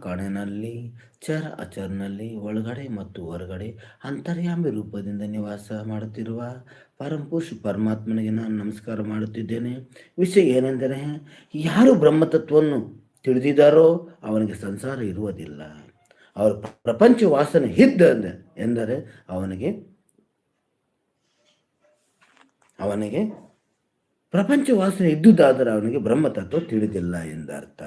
ಕಣನಲ್ಲಿ ಚರ ಅಚರ್ನಲ್ಲಿ, ಒಳಗಡೆ ಮತ್ತು ಹೊರಗಡೆ ಅಂತರ್ಯಾಮಿ ರೂಪದಿಂದ ನಿವಾಸ ಮಾಡುತ್ತಿರುವ ಪರಂಪುರುಷ ಪರಮಾತ್ಮನಿಗೆ ನಾನು ನಮಸ್ಕಾರ ಮಾಡುತ್ತಿದ್ದೇನೆ. ವಿಷಯ ಏನೆಂದರೆ, ಯಾರು ಬ್ರಹ್ಮತತ್ವವನ್ನು ತಿಳಿದಿದ್ದಾರೋ ಅವನಿಗೆ ಸಂಸಾರ ಇರುವುದಿಲ್ಲ. ಅವರು ಪ್ರಪಂಚ ವಾಸನೆ ಇದ್ದ ಎಂದರೆ ಅವನಿಗೆ ಅವನಿಗೆ ಪ್ರಪಂಚ ವಾಸನೆ ಇದ್ದುದಾದರೆ ಅವನಿಗೆ ಬ್ರಹ್ಮತತ್ವ ತಿಳಿದಿಲ್ಲ ಎಂದರ್ಥ.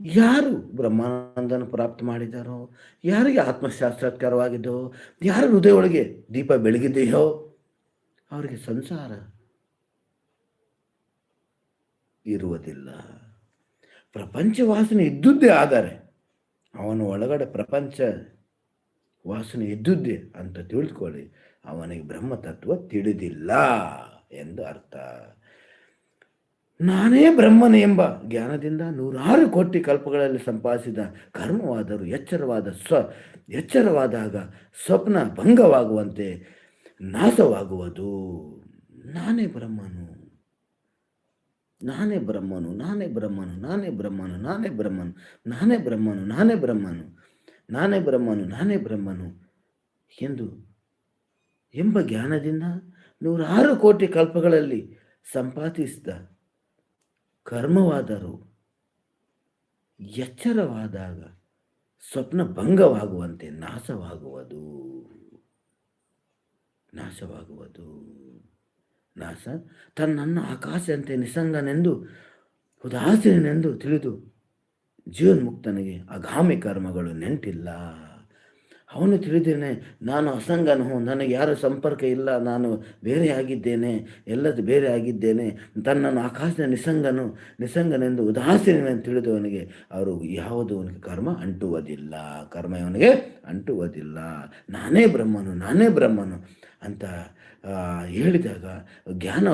ಯಾರು ಬ್ರಹ್ಮಾನಂದನ ಪ್ರಾಪ್ತ ಮಾಡಿದಾರೋ ಯಾರಿಗೆ ಆತ್ಮಶಾಸ್ತ್ರಾತ್ಕಾರವಾಗಿದ್ದೋ ಯಾರ ಹೃದಯ ಒಳಗೆ ದೀಪ ಬೆಳಗಿದೆಯೋ? ಅವರಿಗೆ ಸಂಸಾರ ಇರುವುದಿಲ್ಲ. ಪ್ರಪಂಚ ವಾಸನೆ ಇದ್ದುದ್ದೇ ಆದರೆ ಅವನು ಒಳಗಡೆ ಪ್ರಪಂಚ ವಾಸನೆ ಇದ್ದುದ್ದೇ ಅಂತ ತಿಳಿದುಕೊಳ್ಳಿ ಅವನಿಗೆ ಬ್ರಹ್ಮತತ್ವ ತಿಳಿದಿಲ್ಲ ಎಂದು ಅರ್ಥ. ನಾನೇ ಬ್ರಹ್ಮನ ಎಂಬ ಜ್ಞಾನದಿಂದ ನೂರಾರು ಕೋಟಿ ಕಲ್ಪಗಳಲ್ಲಿ ಸಂಪಾದಿಸಿದ ಕರ್ಮವಾದರೂ ಎಚ್ಚರವಾದ ಸ್ವ, ಎಚ್ಚರವಾದಾಗ ಸ್ವಪ್ನ ಭಂಗವಾಗುವಂತೆ ನಾಶವಾಗುವುದು. ನಾನೇ ಬ್ರಹ್ಮನು. ನಾನೇ ಬ್ರಹ್ಮನು ನಾನೇ ಬ್ರಹ್ಮನು ನಾನೇ ಬ್ರಹ್ಮನು ನಾನೇ ಬ್ರಹ್ಮನು ನಾನೇ ಬ್ರಹ್ಮನು ನಾನೇ ಬ್ರಹ್ಮನು ನಾನೇ ಬ್ರಹ್ಮನು ನಾನೇ ಬ್ರಹ್ಮನು ಎಂದು ಎಂಬ ಜ್ಞಾನದಿಂದ ನೂರಾರು ಕೋಟಿ ಕಲ್ಪಗಳಲ್ಲಿ ಸಂಪಾದಿಸಿದ ಕರ್ಮವಾದರೂ ಎಚ್ಚರವಾದಾಗ ಸ್ವಪ್ನ ಭಂಗವಾಗುವಂತೆ ನಾಶವಾಗುವುದು. ನಾಶವಾಗುವುದು. ನಾಶ. ತನ್ನನ್ನು ಆಕಾಶದಂತೆ ನಿಸಂಗನೆಂದು ಉದಾಸೀನೆಂದು ತಿಳಿದು ಜೀವನ್ಮುಕ್ತನಿಗೆ ಅಗಾಮಿ ಕರ್ಮಗಳು ನೆಂಟಿಲ್ಲ. ಅವನು ತಿಳಿದೇನೆ ನಾನು ಅಸಂಗನು, ನನಗೆ ಯಾರ ಸಂಪರ್ಕ ಇಲ್ಲ, ನಾನು ಬೇರೆ ಆಗಿದ್ದೇನೆ, ಎಲ್ಲದು ಬೇರೆ ಆಗಿದ್ದೇನೆ, ತನ್ನನ್ನು ಆಕಾಶದ ನಿಸಂಗನು, ನಿಸಂಗನೆಂದು ತಿಳಿದು ಅವನಿಗೆ ಅವರು ಯಾವುದು ಅವನಿಗೆ ಕರ್ಮ ಅಂಟುವುದಿಲ್ಲ, ಕರ್ಮ ಇವನಿಗೆ ಅಂಟುವುದಿಲ್ಲ. ನಾನೇ ಬ್ರಹ್ಮನು ನಾನೇ ಬ್ರಹ್ಮನು ಅಂತ ಹೇಳಿದಾಗ, ಜ್ಞಾನ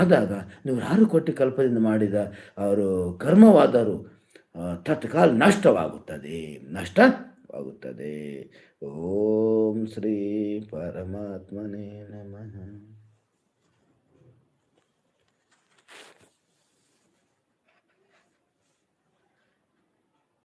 ಆದಾಗ, ನೀವು ಯಾರು ಕೊಟ್ಟು ಕಲ್ಪದಿಂದ ಮಾಡಿದ ಅವರು ಕರ್ಮವಾದರು ತತ್ಕಾಲ ನಷ್ಟವಾಗುತ್ತದೆ అవుతుంది ఓం శ్రీ పరమాత్మనే నమ